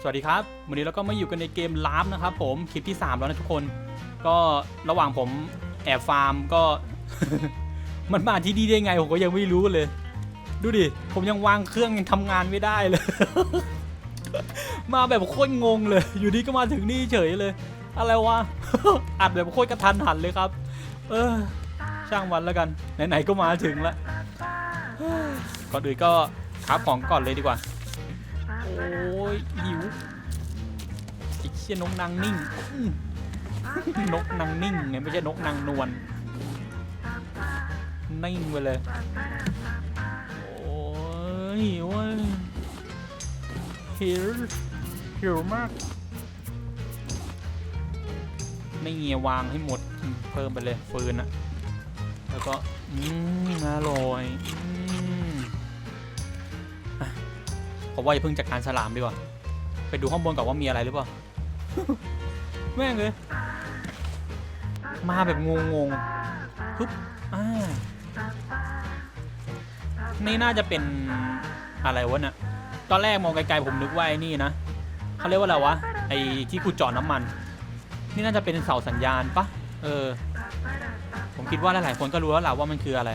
สวัสดีครับ วันนี้เราก็มาอยู่กันในเกมลาฟนะครับผมคลิปที่ 3 แล้วนะทุกคน ก็ระหว่างผมแอบฟาร์มก็ มันมาที่นี่ได้ไงผมก็ยังไม่รู้เลย ดูดิ ผมยังวางเครื่องยังทำงานไม่ได้เลย มาแบบโคตรงงเลย อยู่ดีก็มาถึงนี่เฉยเลย อะไรวะ อัดแบบโคตรกระทันหันเลยครับ เออ ช่างวันแล้วกัน ไหนๆก็มาถึงแล้วก่อนอื่นก็ครับของก่อนเลยดีกว่า โอ้ยหิวไอ้เชี่ยนกนางนิ่งอื้อนกนางนิ่งไงไม่ใช่นกนางนวลนิ่งไปเลย โอ้ยหิวอะหิวหิวมาก ไม่เงียวางให้หมด เพิ่มไปเลยฟืนอะแล้วก็ อืมอร่อย ผมว่าอย่าเพิ่งจัดการฉลามดีกว่า ไปดูข้างบนก่อนว่ามีอะไรหรือเปล่า แม่งเลย มาแบบงงๆปึ๊บอ่านี่น่าจะเป็นอะไรวะเนี่ยตอนแรกมองไกลๆผมนึกว่าไอ้นี่นะเขาเรียกว่าอะไรวะ ไอ้ที่กูเจอดน้ำมัน นี่น่าจะเป็นเสาสัญญาณปะเออ ผมคิดว่าหลายๆคนก็รู้แล้วแหละว่ามันคืออะไร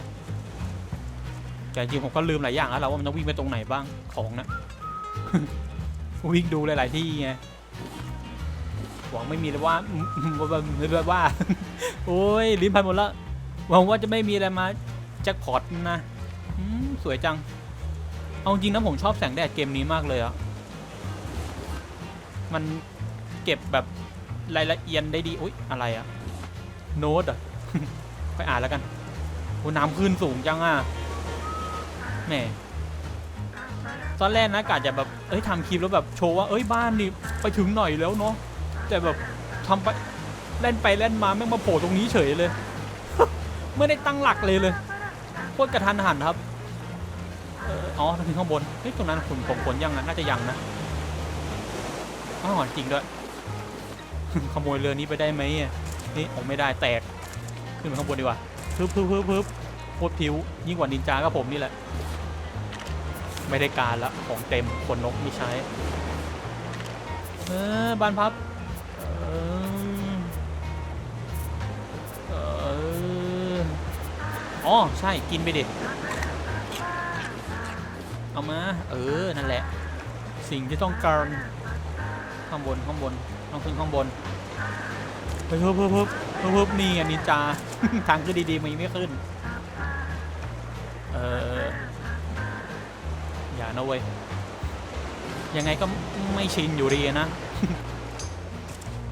แต่จริงๆผมก็ลืมหลายอย่างแล้วแหละว่ามันต้องวิ่งไปตรงไหนบ้างของนะ วิ่งดูหลาย ๆ ที่ไงหวังไม่มีเลยว่าว่าว่าว่า โอ้ยลิ้นพันหมดแล้วหวังว่าจะไม่มีอะไรมาแจ็คพอตนะสวยจัง เอาจริงนะผมชอบแสงแดดเกมนี้มากเลยอะมันเก็บแบบรายละเอียดได้ดีอุ๊ยอะไรอะโน้ตอะไปอ่านแล้วกันโอ้น้ำขึ้นสูงจังอะแหม ตอนแรกนะกะจะแบบเอ้ยทำคลิปแล้วแบบโชว์ว่าเอ้ยบ้านนี่ไปถึงหน่อยแล้วเนาะแต่แบบทำไปเล่นไปเล่นมาแม่งมาโผล่ตรงนี้เฉยเลย ไม่ได้ตั้งหลักเลยเลยโคตรกระทันหันครับเอ๋อทางขึ้นข้างบนเฮ้ยตรงนั้นผมผมขนยังนะน่าจะยังนะอ๋อจริงด้วยขโมยเรือนี้ไปได้ไหมนี่ผมไม่ได้แตกขึ้นไปข้างบนดีกว่าพึบพึบพึบพึบโคตรผิวยิ่งกว่านินจาก็ผมนี่แหละ ไม่ได้การละของเต็มขนนกไม่ใช้ เออบานพับเออเอออ๋อใช่กินไปดิเอามา เออ นั่นแหละ สิ่งที่ต้องการข้างบนข้างบนต้องขึ้นข้างบนเพิ่มเพิ่มเพิ่มเพิ่มเพิ่มนี่ไงนินจาทางขึ้นดีๆมันยังไม่ขึ้น นะเว้ย ยังไงก็ไม่ชินอยู่ดีนะ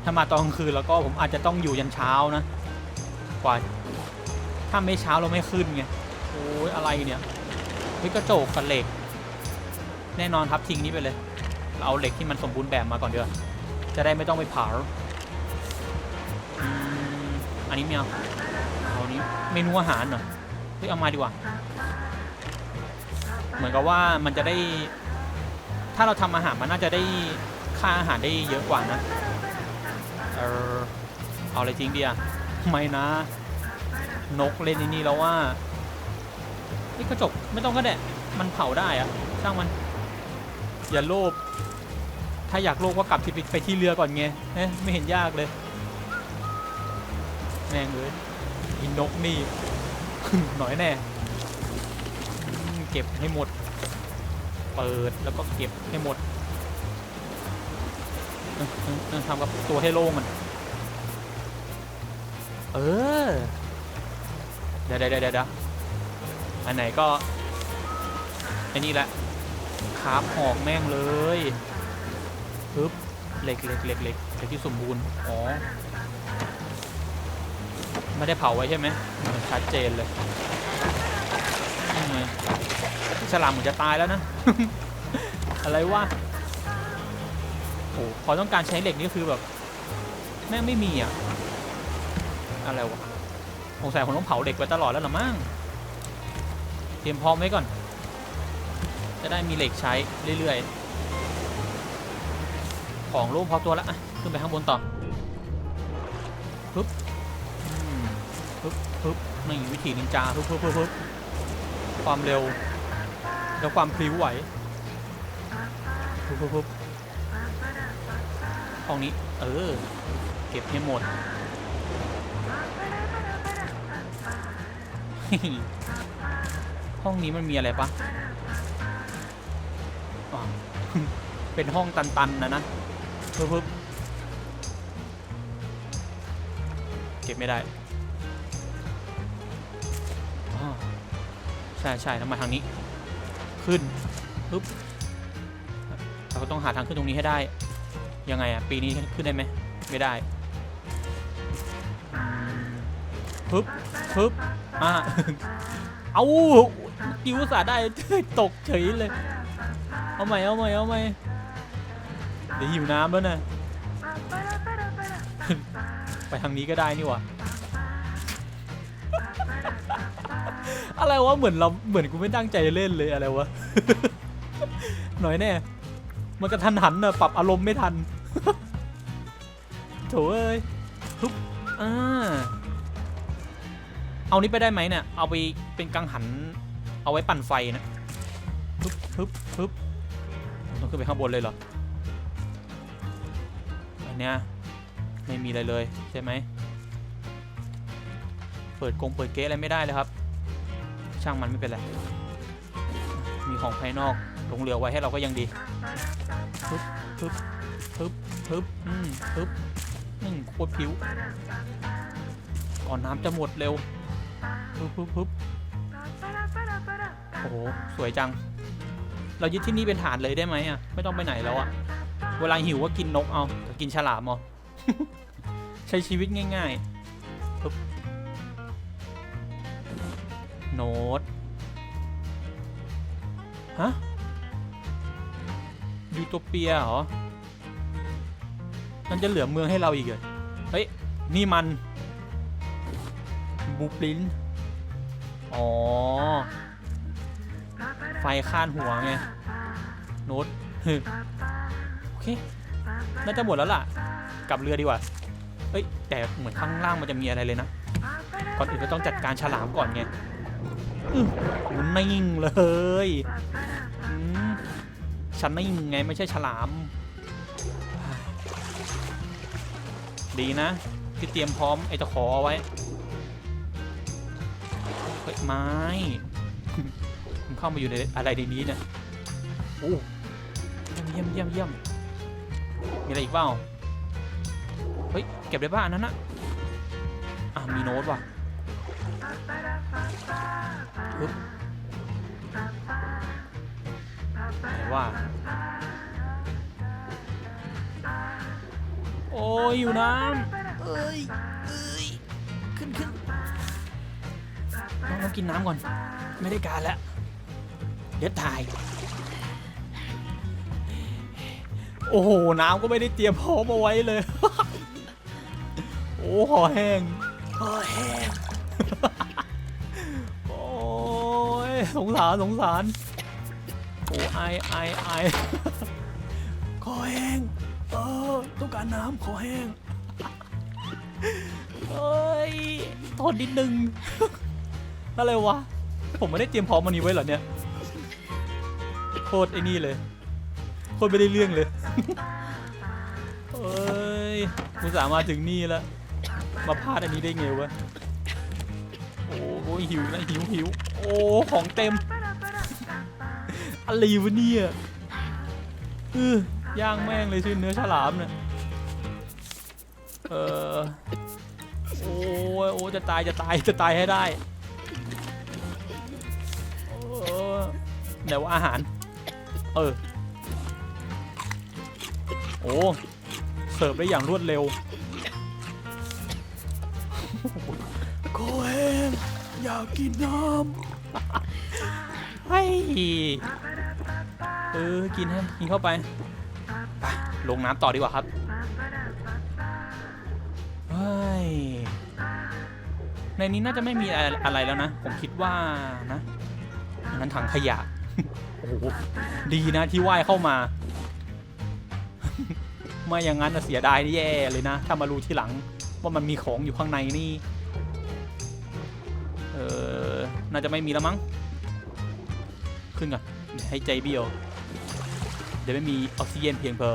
ถ้ามาตอนกลางคืนแล้วก็ผมอาจจะต้องอยู่ยันเช้านะ กว่า ถ้าไม่เช้าเราไม่ขึ้นไง โอ้ยอะไรเนี่ยเฮ้ยกระจกกับเหล็ก แน่นอนครับทิ้งนี้ไปเลย เราเอาเหล็กที่มันสมบูรณ์แบบมาก่อนเดี๋ยวจะได้ไม่ต้องไปเผาอันนี้ไม่เอาเอาอันนี้เมนูอาหารเหรอเฮ้ยเอามาดีกว่า เหมือนกับว่ามันจะได้ ถ้าเราทำอาหารมันน่าจะได้ค่าอาหารได้เยอะกว่านะ เออเอาอะไรจริงเดียไม่นะ นกเล่นนี่แล้วว่านี่กระจกไม่ต้องก็ได้ มันเผาได้อะช่างมัน อย่าโลภถ้าอยากโลภก็กลับที่ไปที่เรือก่อนไงเอ๊ะไม่เห็นยากเลย แม่งเลยอินนกนี่หน่อยแน่ เก็บให้หมด เปิดแล้วก็เก็บให้หมดเออเออเออทำกับตัวให้โล่งมัน เออ เดี๋ยวเดี๋ยวเดี๋ยวอันไหนก็ไอ้นี่แหละคาบหอกแม่งเลยปึ๊บเหล็กเหล็กเหล็กเหล็กเหล็กที่สมบูรณ์ อ๋อ ไม่ได้เผาไว้ใช่ไหม ชัดเจนเลย ฉลามเหมือนจะตายแล้วนะ อะไรวะโอ้พอต้องการใช้เหล็กนี่คือแบบ แม่งไม่มีอะ อะไรวะสงสัยผมต้องเผาเหล็กไว้ตลอดแล้วหรอมั้ง เตรียมพร้อมไว้ก่อน จะได้มีเหล็กใช้เรื่อยๆ ของร่วมพอตัวแล้วอะ ขึ้นไปข้างบนต่อปึ๊บปึ๊บปึ๊บนี่วิธีนินจาฮึปึ๊บปึ๊บปึ๊บ ความเร็ว แล้วความพลิ้วไหวปึ๊บห้องนี้ เออ เก็บให้หมด ห้องนี้มันมีอะไรปะเป็นห้องตัน ๆ นะนะปึ๊บปึ๊บเก็บไม่ได้ ใช่ใช่แล้วมาทางนี้ ขึ้นปึ๊บเราก็ต้องหาทางขึ้นตรงนี้ให้ได้ ยังไงอะปีนี้ขึ้นได้ไหมไม่ได้ปึ๊บปึ๊บอะเอากิวสาได้ตกเฉยเลย เอาใหม่เอาใหม่เอาใหม่เดี๋ยวหิวน้ำแล้วนะ ไปทางนี้ก็ได้นี่หว่า อะไรวะเหมือนเราเหมือนกูไม่ตั้งใจเล่นเลยอะไรวะ หน่อยแน่ มันกระทันหันนะปรับอารมณ์ไม่ทันโถเอ้ยฮึบอ่าเอานี้ไปได้ไหมเนี่ย เอาไปเป็นกังหัน เอาไว้ปั่นไฟนะฮึบฮึบฮึบต้องขึ้นไปข้างบนเลยเหรอ อันเนี้ยไม่มีอะไรเลยใช่ไหม เปิดกงเปิดเก๊อะไรไม่ได้เลยครับ ช่างมันไม่เป็นไร มีของภายนอกหลงเหลือไว้ให้เราก็ยังดีฮึบฮึบฮึบฮึบอืมฮึบนึ่งโคตรผิว ก่อนน้ำจะหมดเร็วฮึบฮึบฮึบโอ้โห สวยจัง เรายึดที่นี่เป็นฐานเลยได้ไหมอะ ไม่ต้องไปไหนแล้วอะ เวลาหิวก็กินนกเอา กินฉลามเอา ใช้ชีวิตง่าย ๆ โน้ตฮะยูโตเปียเหรอ มันจะเหลือเมืองให้เราอีกเหรอเฮ้ย นี่มันบูปลินอ๋อ ไฟข้านหัวไง โน้ตโอเค น่าจะหมดแล้วล่ะ กลับเรือดีกว่า เฮ้ย แต่เหมือนข้างล่างมันจะมีอะไรเลยนะ ก่อนอื่นก็ต้องจัดการฉลามก่อนไง นิ่งเลยอืมฉันนิ่งไงไม่ใช่ฉลาม ดีนะ ที่เตรียมพร้อมไอ้ตะขอเอาไว้เฮ้ยไม้มันเข้ามาอยู่ในอะไรในนี้เนี่ยโอ้เยี่ยมเยี่ยมเยี่ยมมีอะไรอีกเปล่า เฮ้ย เก็บได้ป่ะอันนั้นนะอะมีโน้ตว่ะ ปึ๊บไหนว่า โอ้ยอยู่น้ำเอ้ยเอ้ยขึ้นขึ้นต้องต้องกินน้ำก่อน ไม่ได้การแล้ว เดี๋ยวตาย โอ้โห น้ำก็ไม่ได้เตรียมพร้อมเอาไว้เลย โอ้หอแห้งหอแห้ง สงสารสงสารโอ้ไอไอไอคอแห้งเออต้องการน้ำคอแห้งเอ้ยทนนิดนึงอะไรวะ ผมไม่ได้เตรียมพร้อมมันนี้ไว้เหรอเนี่ยโคตรไอ้นี่เลยโคตรไม่ได้เรื่องเลยเอ้ยกูสามารถถึงนี่แล้วมาพลาดอันนี้ได้ไงวะโอ้โหหิวนะหิวหิว อ้ของเต็มอะไรวะเนี่ยเออย่างแม่งเลยชื่อเนื้อฉลามเนี่ยเออโอ้ยโอ้จะตายจะตายจะตายให้ได้ไหนว่าอาหาร เออ โอ้เสิร์ฟได้อย่างรวดเร็วโคเองอยากกินน้ำ เฮ้ยเออกินให้กินเข้าไปไปลงน้ำต่อดีกว่าครับเฮ้ยในนี้น่าจะไม่มีอะไรแล้วนะ ผมคิดว่านะอันนั้นถังขยะโอ้โหดีนะที่ว่ายเข้ามาไม่อย่างนั้นน่ะเสียดายแย่เลยนะ ถ้ามารู้ทีหลังว่ามันมีของอยู่ข้างในนี่ เออ น่าจะไม่มีแล้วมั้ง ขึ้นก่อนเดี๋ยวให้ใจเบี้ยว เดี๋ยวไม่มีออกซิเจนเพียงพอ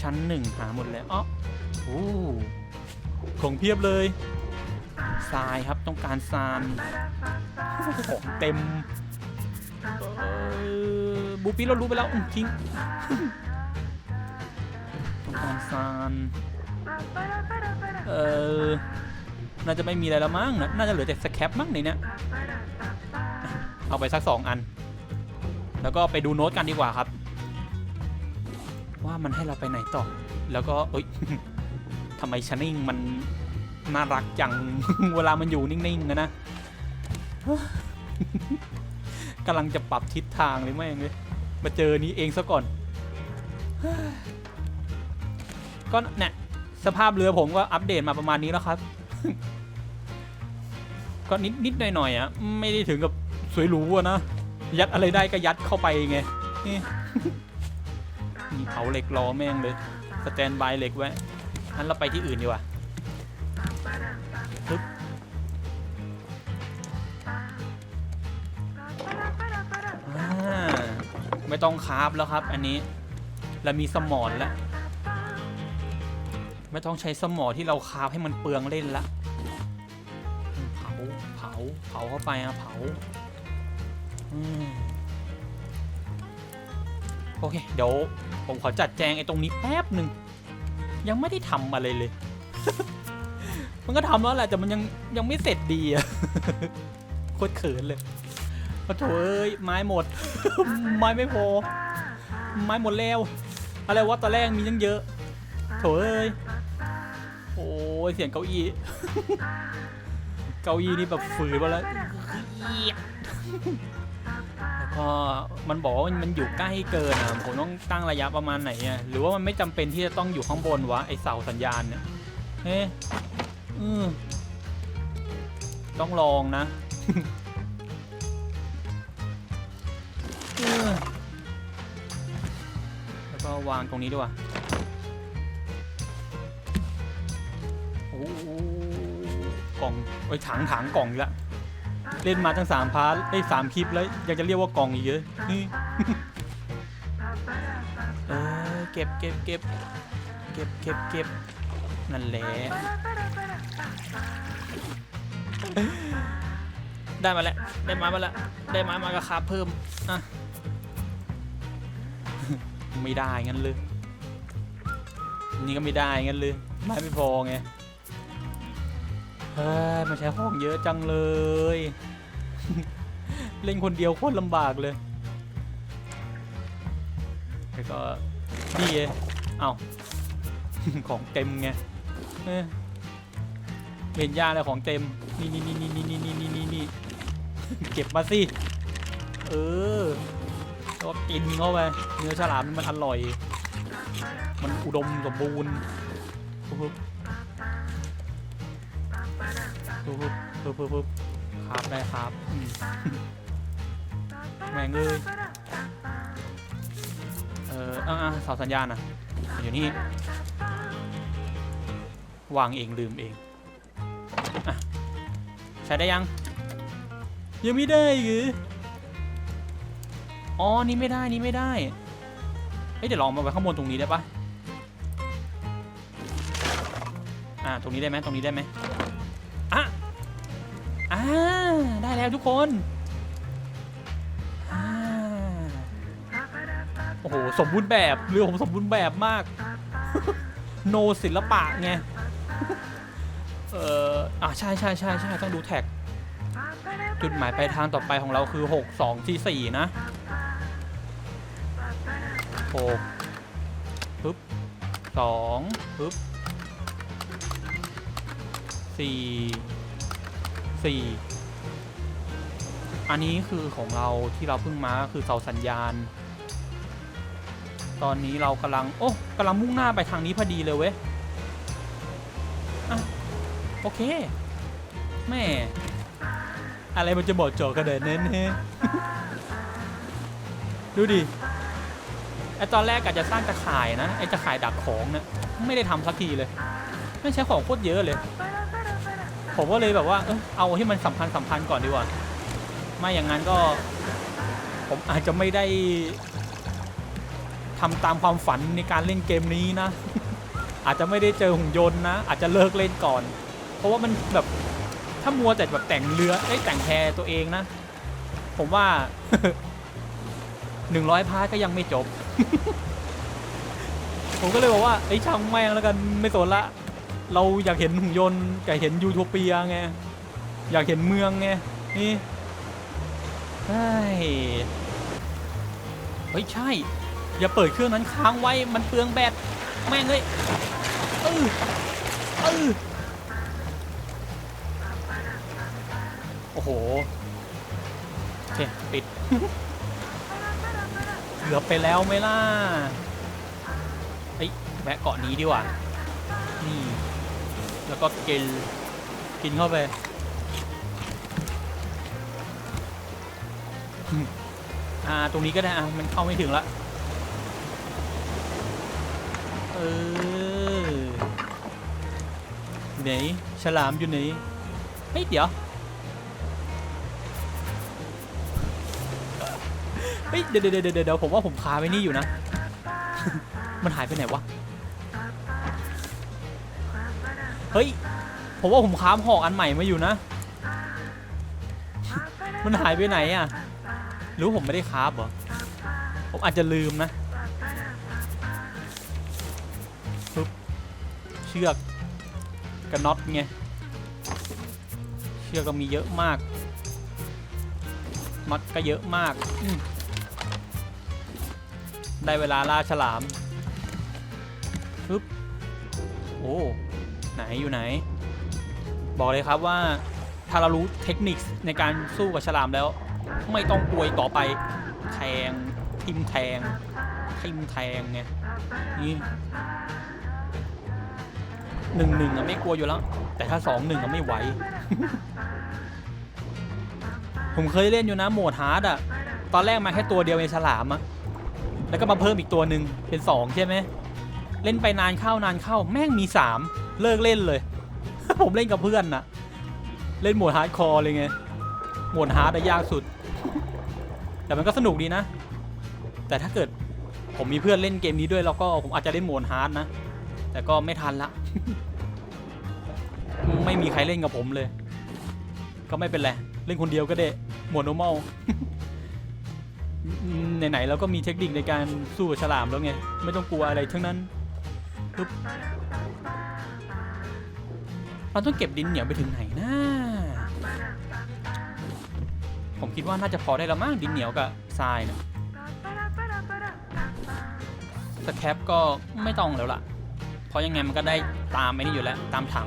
ชั้นหนึ่งหาหมดแล้วอ๋อโอ้ของเพียบเลยทรายครับต้องการซานของเต็มบูปี้เรารู้ไปแล้วอืมทิ้งต้องการซานเออ น่าจะไม่มีอะไรแล้วมั้งนะน่าจะเหลือแต่สแคปมั้งในเนี้ยเอาไปสักสองอัน แล้วก็ไปดูโน้ตกันดีกว่าครับ ว่ามันให้เราไปไหนต่อ แล้วก็เอ้ยทำไมชันิ่งมันน่ารักจัง เวลามันอยู่นิ่งๆนะนะกำลังจะปรับทิศทางเลยแม่งเลยมาเจอนี้เองซะก่อน ก็เนี่ยสภาพเรือผมก็อัปเดตมาประมาณนี้แล้วครับ ก็นิดนิดหน่อยหน่อยๆอะไม่ได้ถึงกับสวยหรูอะนะ ยัดอะไรได้ก็ยัดเข้าไปไงนี่มีเผาเหล็กรอแม่งเลย สแตนบายเหล็กไว้งั้นเราไปที่อื่นดีกว่าปึ๊บไม่ต้องคาฟแล้วครับ อันนี้เรามีสมอนแล้ว ไม่ต้องใช้สมอที่เราคาฟให้มันเปลืองเล่นละ เผาเข้าไปอะเผาอืมโอเค เดี๋ยวผมขอจัดแจงไอ้ตรงนี้แป๊บหนึ่ง ยังไม่ได้ทำอะไรเลย มันก็ทำแล้วแหละแต่มันยังยังไม่เสร็จดีอะโคตรเขินเลยโอ้โถเอ้ยไม้หมด ไม้ไม่พอ ไม้หมดแล้ว อะไรวะตอนแรกมียังเยอะ โถเอ้ย โอ้ยเสียงเก้าอี้ เก้าอี้นี่แบบฝืนมาแล้วแล้วก็มันบอกว่ามันอยู่ใกล้เกินอะผมต้องตั้งระยะประมาณไหนอะหรือว่ามันไม่จำเป็นที่จะต้องอยู่ข้างบนวะไอเสาสัญญาณเนี่ยเฮ้อืมต้องลองนะเออแล้วก็วางตรงนี้ด้วยโอ้โห กล่องไอ้ถังถังกล่องอีกและเล่นมาตั้งสามพาร์ทได้สามคลิปแล้วยังจะเรียกว่ากล่องอีกเยอะเออเก็บเก็บเก็บเก็บเก็บเก็บนั่นแหละได้มาแล้วได้ไมามาแล้วได้ไม้มากระคาเพิ่มอะไม่ได้งั้นเลยนี่ก็ไม่ได้งั้นเลยไม้ไม่พอไง เฮ้ยมันใช้ห้องเยอะจังเลย เล่นคนเดียวโคตรลำบากเลย แล้วก็นี่เองเอาของเต็มไงเห็นยาอะไรของเต็ม นี่นี่นี่นี่นี่นี่นี่นี่นี่เก็บมาสิ เออแล้วกินเข้าไป เนื้อฉลามนี่มันอร่อย มันอุดมสมบูรณ์ ปึ๊บปึ๊บปึ๊บปึ๊บปึ๊บครับได้ครับอืมแม่งเลยเอออ่าเสาสัญญาณอะอยู่นี่ วางเองลืมเองอะใช้ได้ยัง ยังไม่ได้หรืออ๋อ นี่ไม่ได้ นี่ไม่ได้ เฮ้ย เดี๋ยวลองมาไว้ข้างบนตรงนี้ได้ปะอ่า ตรงนี้ได้ไหมตรงนี้ได้ไหมอะ อ่าได้แล้วทุกคนอ่าโอ้โหสมบูรณ์แบบเรือผมสมบูรณ์แบบมาก โนศิลปะไงเอออะใช่ใช่ใช่ใช่ต้องดูแท็ก จุดหมายปลายทางต่อไปของเราคือ 6 2ที่4นะ6ปึ๊บ2ปึ๊บ4 4 อันนี้คือของเราที่เราเพิ่งมาคือเสาสัญญาณ ตอนนี้เรากำลัง โอ้กำลังมุ่งหน้าไปทางนี้พอดีเลยเว้ยโอเค แม่ อะไรมันจะบอดจอขนาดนั้นฮะดูดิไอตอนแรกกะจจะสร้างตะข่ายนะ ไอตะข่ายดักของเนะ ไม่ได้ทำสักทีเลย ไม่ใช้ของโคตรเยอะเลย ผมก็เลยแบบว่าเออเอาที่มันสำคัญสำคัญก่อนดีกว่า ไม่อย่างนั้นก็ ผมอาจจะไม่ได้ทำตามความฝันในการเล่นเกมนี้นะ อาจจะไม่ได้เจอหุ่นยนต์นะ อาจจะเลิกเล่นก่อน เพราะว่ามันแบบถ้ามัวแต่แบบแต่งเรือไอ้แต่งแพตัวเองนะ ผมว่าหนึ่งร้อยพาร์ทก็ยังไม่จบ ผมก็เลยบอกว่าไอ้ช่างแม่งแล้วกันไม่สนละ เราอยากเห็นหุ่นยนต์อยากเห็นยูโทเปียไงอยากเห็นเมืองไงนี่เฮ้ยใช่ อย่าเปิดเครื่องนั้นค้างไว้มันเปลืองแบตแม่งเลยเออเออโอ้โหโอเคปิดเกือบไปแล้วไหมล่ะเฮ้ยแวะเกาะนี้ดีกว่านี่ แล้วก็กิน กินเข้าไปอ่า ตรงนี้ก็ได้อะมันเข้าไม่ถึงละเออไหนฉลามอยู่ไหนเฮ้ยเดี๋ยวเฮ้ยเดี๋ยวเดี๋ยวเดี๋ยวเดี๋ยวผมว่าผมคาไปนี่อยู่นะ มันหายไปไหนวะ เฮ้ย ผมว่าผมค้ามหอกอันใหม่มาอยู่นะ มันหายไปไหนอะ หรือผมไม่ได้คราฟเหรอ ผมอาจจะลืมนะปึ๊บเชือกกับน็อตไง เชือกก็มีเยอะมากน็อตก็เยอะมาก ได้เวลาล่าฉลามปึ๊บโอ้ ไหนอยู่ไหน บอกเลยครับว่าถ้าเรารู้เทคนิคในการสู้กับฉลามแล้ว ไม่ต้องกลัวต่อไปแทงทิมแทงทิมแทงไงนี่หนึ่งหนึ่งอะไม่กลัวอยู่แล้ว แต่ถ้าสองหนึ่งอะไม่ไหว ผมเคยเล่นอยู่นะโหมดฮาร์ดอะตอนแรกมาแค่ตัวเดียวในฉลามอะแล้วก็มาเพิ่มอีกตัวหนึ่งเป็นสองใช่ไหมเล่นไปนานเข้านานเข้าแม่งมีสาม เลิกเล่นเลย ผมเล่นกับเพื่อนนะเล่นโหมดฮาร์ดคอร์เลยไงโหมดฮาร์ดอะยากสุด แต่มันก็สนุกดีนะ แต่ถ้าเกิดผมมีเพื่อนเล่นเกมนี้ด้วยแล้วก็ผมอาจจะเล่นโหมดฮาร์ดนะ แต่ก็ไม่ทันละ ไม่มีใครเล่นกับผมเลย ก็ไม่เป็นไร เล่นคนเดียวก็ได้โหมด normal ไหนๆเราก็มีเทคนิคในการสู้ฉลามแล้วไง ไม่ต้องกลัวอะไรทั้งนั้นปึ๊บ เราต้องเก็บดินเหนียวไปถึงไหนนะผมคิดว่าน่าจะพอได้แล้วมั้งดินเหนียวกับทรายเนะสแคปก็ไม่ต้องแล้วล่ะ เพราะยังไงมันก็ได้ตามไอ้นี่อยู่แล้ว ตามถัง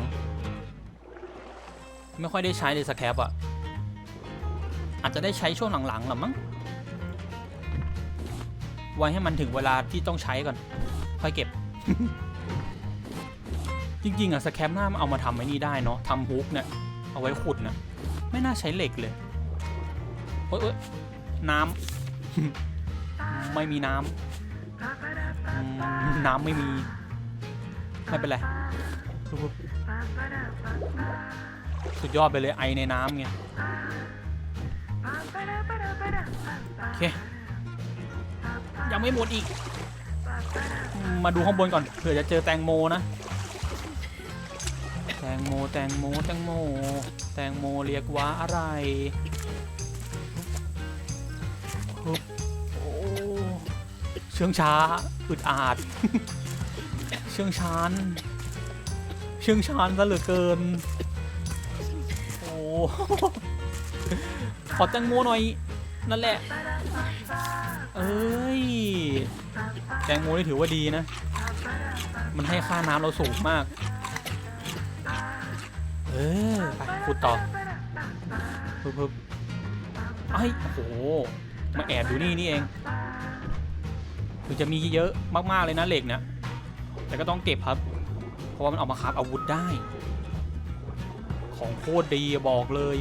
ไม่ค่อยได้ใช้เลยสแคปอะอาจจะได้ใช้ช่วงหลังๆหรอมั้ง ไว้ให้มันถึงเวลาที่ต้องใช้ก่อน ค่อยเก็บ จริงๆอะสแคปหน้ามันเอามาทำไอ้นี่ได้เนาะทำฮุกเนี่ยเอาไว้ขุดนะไม่น่าใช้เหล็กเลยโอ๊ยเอ้ยน้ำ ไม่มีน้ำ น้ำไม่มี ไม่เป็นไร สุดยอดไปเลยไอในน้ำไงโอเค ยังไม่หมดอีก มาดูข้างบนก่อนเผื่อจะเจอแตงโมนะ งโมแตงโมแตงโม แตงโมเรียกว่าอะไรฮึบโอ้เชื่องช้าอึดอาด เชื่องช้านเชื่องช้านซะเหลือเกิน โอ้ขอแตงโมหน่อย นั่นแหละ เอ้ย แตงโมนี่ถือว่าดีนะ มันให้ค่าน้ำเราสูงมาก ออไปขุดต่อปึ๊บปึ๊บไอ้โอ้โห มาแอบอยู่นี่นี่เองถึงจะมีเยอะมากๆเลยนะเหล็กเนี่ยแต่ก็ต้องเก็บครับ เพราะว่ามันเอามาคราฟอาวุธได้ ของโคตรดีบอกเลย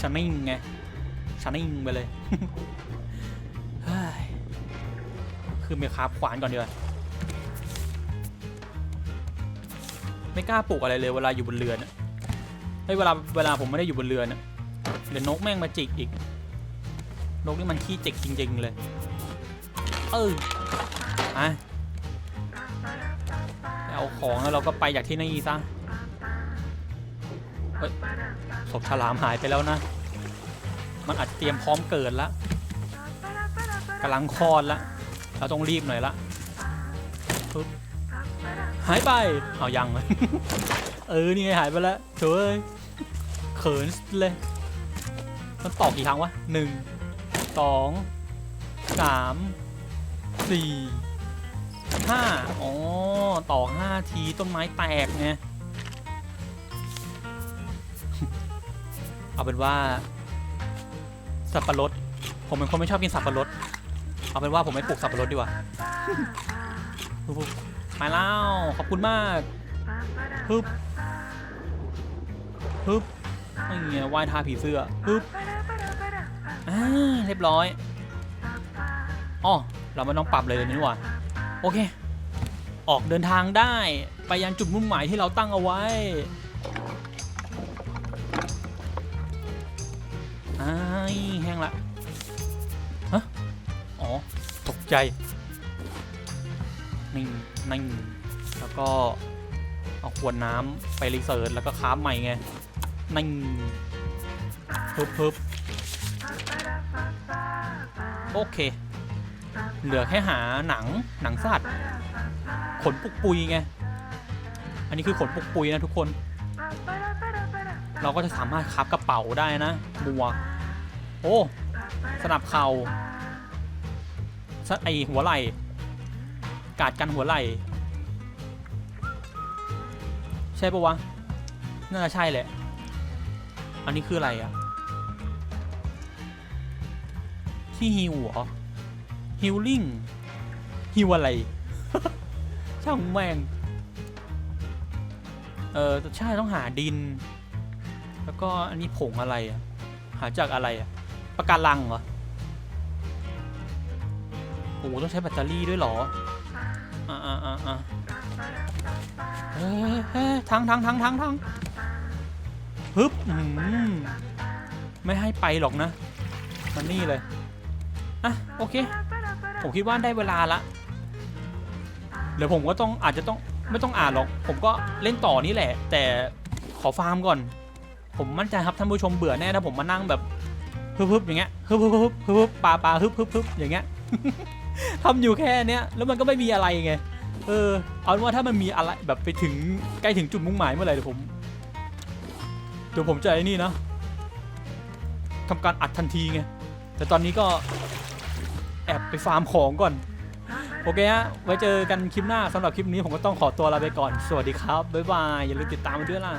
ชานิ่งไงชานิ่งไปเลยเฮ้ยคือไปคราฟขวานก่อนดีกว่า ไม่กล้าปลูกอะไรเลยเวลาอยู่บนเรือนะเฮ้ยเวลาเวลาผมไม่ได้อยู่บนเรือนะเดี๋ยวนกแม่งมาจิกอีก นกนี่มันขี้จิกจริง ๆ เลย เออไปไปเอาของแล้วเราก็ไปจากที่นี่ซะเฮ้ยศพฉลามหายไปแล้วนะ มันอาจจะเตรียมพร้อมเกิดล้วกำลังคลอดล้วเราต้องรีบหน่อยละ หายไปเอายัง เออ นี่ไงหายไปแล้วเฉยเขินเลย มันตอกกี่ครั้งวะหนึ่งสองสามสี่ห้าอ๋อตอกห้าทีต้นไม้แตกไงเอาเป็นว่า สับปะรด ผมเป็นคนไม่ชอบกินสับปะรด เอาเป็นว่าผมไม่ปลูกสับปะรดดีกว่า มาแล้วขอบคุณมากฮึบฮึบนี่ไงวายท่าผีเสื้อฮึบอ่าเรียบร้อยอ๋อเราไม่ต้องปรับเลยเลยนี่หว่าโอเค ออกเดินทางได้ไปยังจุดมุ่งหมายที่เราตั้งเอาไว้ไอ้แห้งละฮะอ๋อ ตกใจ นิ่งนิ่งแล้วก็เอาขวดน้ำไปรีเสิร์ชแล้วก็ค้าฟใหม่ไงนิ่งพึบพึบโอเค เหลือแค่หาหนังหนังสัตว์ขนปุกปุยไง อันนี้คือขนปุกปุยนะทุกคน เราก็จะสามารถคับกระเป๋าได้นะหมวก โอ้ สนับเข่าไอหัวไหล่ กาดกันหัวไหล่ใช่ปะวะ น่าจะใช่แหละ อันนี้คืออะไรอะที่ฮิวเหรอฮิลลิ่งฮิวอะไร ช่างแม่ง เออใช่ต้องหาดิน แล้วก็อันนี้ผงอะไรอะหาจากอะไรอะปะการังเหรอโอ้ต้องใช้แบตเตอรี่ด้วยเหรอ อ่าอ่าอ่าอ่าเฮ้ยเฮ้ยทางทางทางทางทางฮึบอืมไม่ให้ไปหรอกนะ มันนี่เลย อะ โอเค ผมคิดว่าได้เวลาละ เดี๋ยวผมก็ต้องอาจจะต้องไม่ต้องอ่านหรอก ผมก็เล่นต่อนี่แหละ แต่ขอฟาร์มก่อน ผมมั่นใจครับท่านผู้ชมเบื่อแน่ถ้าผมมานั่งแบบฮึบฮึอย่างเงี้ยฮึบฮึบฮึบฮึบฮึบปลาปลาฮึบฮึฮึบอย่างเงี้ย ทำอยู่แค่เนี้ยแล้วมันก็ไม่มีอะไรไงเออเอาเป็นว่าถ้ามันมีอะไรแบบไปถึงใกล้ถึงจุดมุ่งหมายเมื่อไหร่เดี๋ยวผมเดี๋ยวผมจะไอ้นี่นะทำการอัดทันทีไงแต่ตอนนี้ก็แอบไปฟาร์มของก่อน โอเคฮะ ไว้เจอกันคลิปหน้าสำหรับคลิปนี้ผมก็ต้องขอตัวลาไปก่อน สวัสดีครับ บ๊ายบาย อย่าลืมติดตามมาด้วยล่ะ